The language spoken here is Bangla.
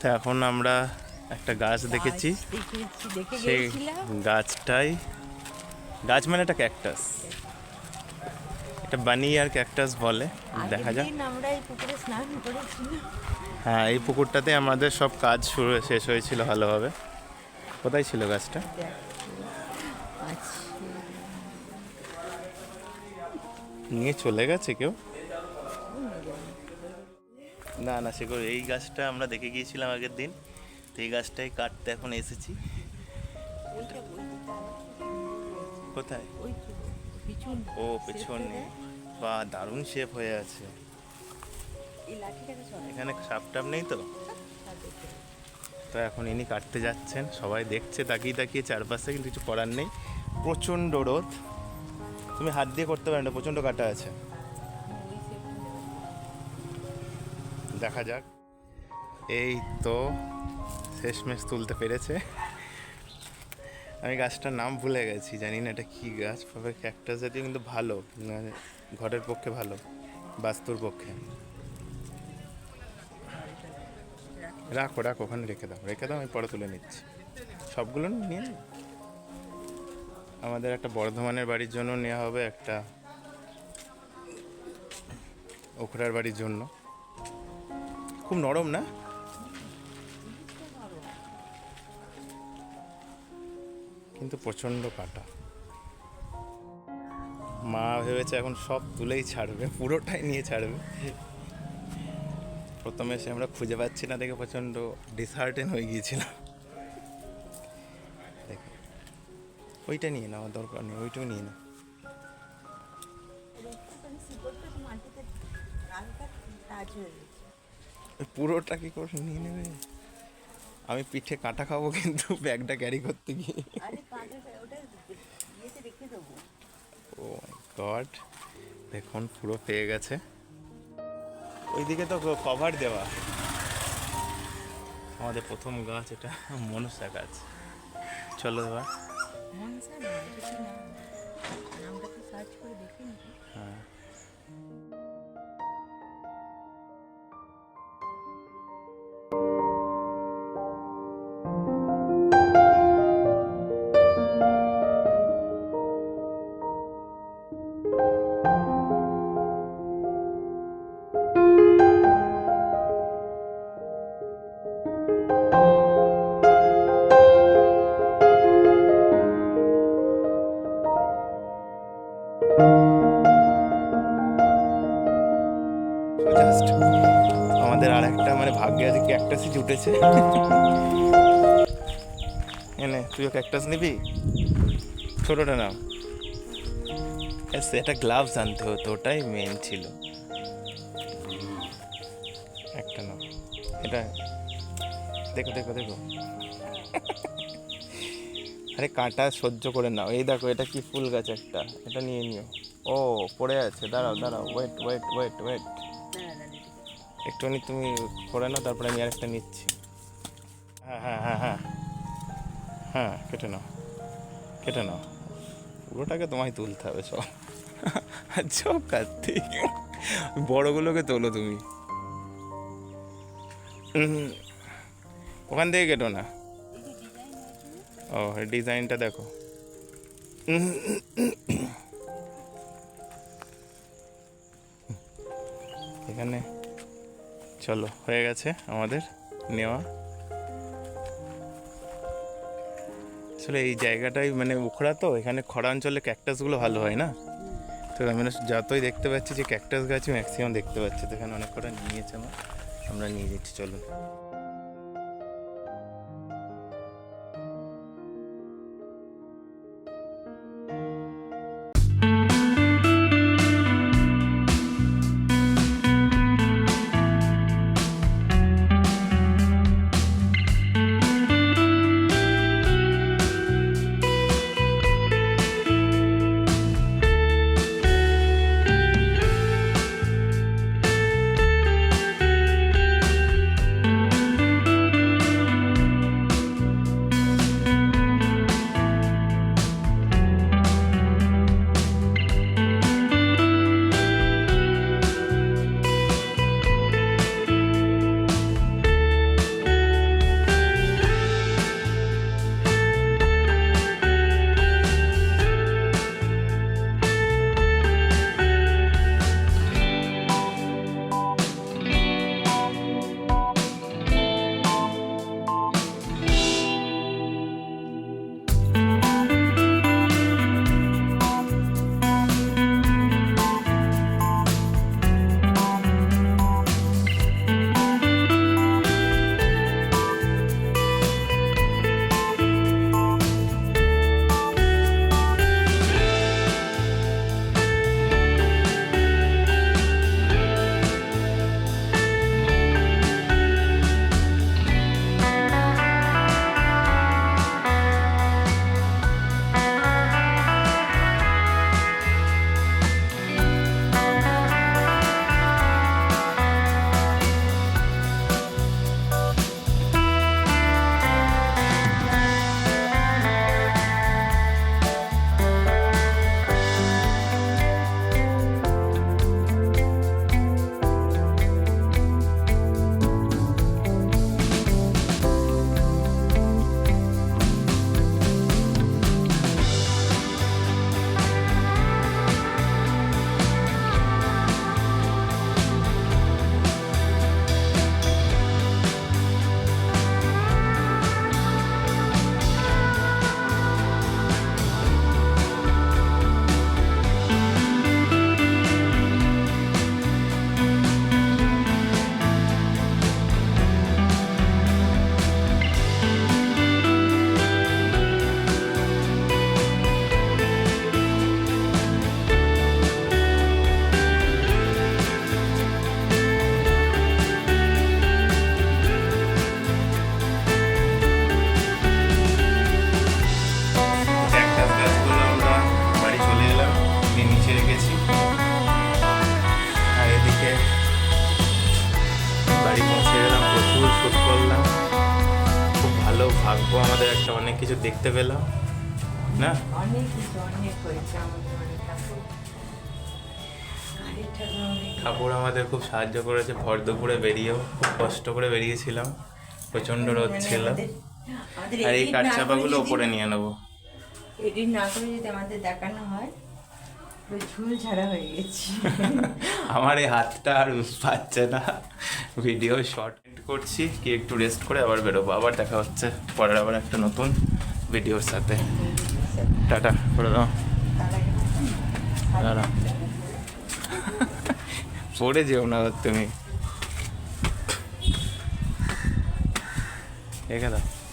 তো এখন আমরা একটা গাছ দেখেছি। সেই গাছটাই গাছ মানে একটা ক্যাকটাস। এটা বানি আর ক্যাকটাস বলে। দেখা যাক। আমরা এই পুকুরে স্নান করেছিলাম। হ্যাঁ এই পুকুরটাতে আমাদের সব কাজ শুরু শেষ হয়েছিল ভালোভাবে। কোথায় ছিল গাছটা? আচ্ছা। নিয়ে চলে গেছে কেউ? না না সে এই গাছটা আমরা দেখে গিয়েছিলাম আগের দিন। তো এই গাছটাই কাটতে এখন এসেছি। কোথায়? ও পেছনে বা দারুণ শেপ হয়ে আছে। এখানে সাপ টাপ নেই তো? তো এখন ইনি কাটতে যাচ্ছেন। সবাই দেখছে তাকিয়ে তাকিয়ে চারপাশে কিন্তু কিছু করার নেই। প্রচণ্ড রোদ। তুমি হাত দিয়ে করতে পারো না প্রচণ্ড কাটা আছে। দেখা যাক। এই তো শেষমেশ তুলতে পেরেছে। আমি গাছটার নাম ভুলে গেছি, জানি না এটা কী গাছ, তবে ক্যাকটাস জাতীয় কিন্তু ভালো মানে ঘরের পক্ষে ভালো, বাস্তুর পক্ষে। রাখো রাখো, ওখানে রেখে দাও রেখে দাও, আমি পরে তুলে নিচ্ছি। সবগুলো নিয়ে আমাদের একটা বর্ধমানের বাড়ির জন্য নেওয়া হবে, একটা ওখরার বাড়ির জন্য। খুব নরম না? কিন্তু প্রচণ্ড কাটা। মা ভেবেছে এখন সব তুলেই ছাড়বে, পুরোটাই নিয়ে ছাড়বে। প্রথমে সে আমরা খুঁজে পাচ্ছি না, দেখে প্রচণ্ড ডিসহার্টেন হয়ে গিয়েছিলাম। দেখো, ওইটা নিয়ে নাও, দরকার নেই, ওইটাও নিয়ে নাও। টাচ হয়ে পুরোটা কি করে নিয়ে নেবে? আমি পিঠে কাটা খাব কিন্তু ব্যাগটা ক্যারি করতে গিয়ে। ও গড দেখুন পুরো পেয়ে গেছে। ওইদিকে তো কভার দেওয়া। আমাদের প্রথম গাছ এটা মনসা গাছ। চলো এবার। হ্যাঁ। জুটেছে এনে তুইও ক্যাকটাস নিবি? ছোটোটা নাও। এটা গ্লাভস আনতে হতো, ওটাই মেন ছিল। একটা নাও। এটা, দেখো দেখো দেখো। আরে, কাঁটা সহ্য করে নাও। এই দেখো, এটা কি ফুল গাছ একটা। এটা নিয়ে নিও। ও, পড়ে আছে। দাঁড়াও দাঁড়াও ওয়েট ওয়েট ওয়েট ওয়েট। একটুখানি তুমি করে নাও, তারপরে আমি আরেকটা নিচ্ছি। হ্যাঁ হ্যাঁ হ্যাঁ হ্যাঁ। হ্যাঁ কেটে নাও। কেটে নাও। পুরোটাকে তোমায় তুলতে হবে সব সব কার্তিক বড়গুলোকে তোলো তুমি। ওখান থেকে কেটো না। ও ডিজাইনটা দেখো। এখানে চলো, হয়ে গেছে আমাদের নেওয়া। আসলে এই জায়গাটাই মানে উখড়া তো, এখানে খরা অঞ্চলে ক্যাকটাসগুলো ভালো হয় না? তো আমি যতই দেখতে পাচ্ছি যে ক্যাকটাস গাছই ম্যাক্সিমাম দেখতে পাচ্ছি, তো এখানে অনেক কটা নিয়েছে আমার আমরা নিয়ে যাচ্ছি চলো ভাগ্য আমাদের একটা অনেক কিছু দেখতে পেলাম না? ঠাকুর। আমাদের খুব সাহায্য করেছে ভর দুপুরে বেরিয়েও খুব কষ্ট করে বেরিয়েছিলাম প্রচণ্ড রোদ মানে ছিল। আর এই কাঠ চাপাগুলো উপরে ওপরে নিয়ে নেব। এডিট না করে যদি আমাদের দেখানো হয় ঝুল ছাড়া হয়ে গেছি। আমার এই হাতটা আর পাচ্ছে না। ভিডিও শর্ট করছি কি একটু রেস্ট করে আবার বেরোবো। আবার দেখা হচ্ছে পরের আবার একটা নতুন ভিডিওর সাথে। টাটা, করে দাও। দাঁড়া পড়ে যেও না তুমি। এখানে দাও।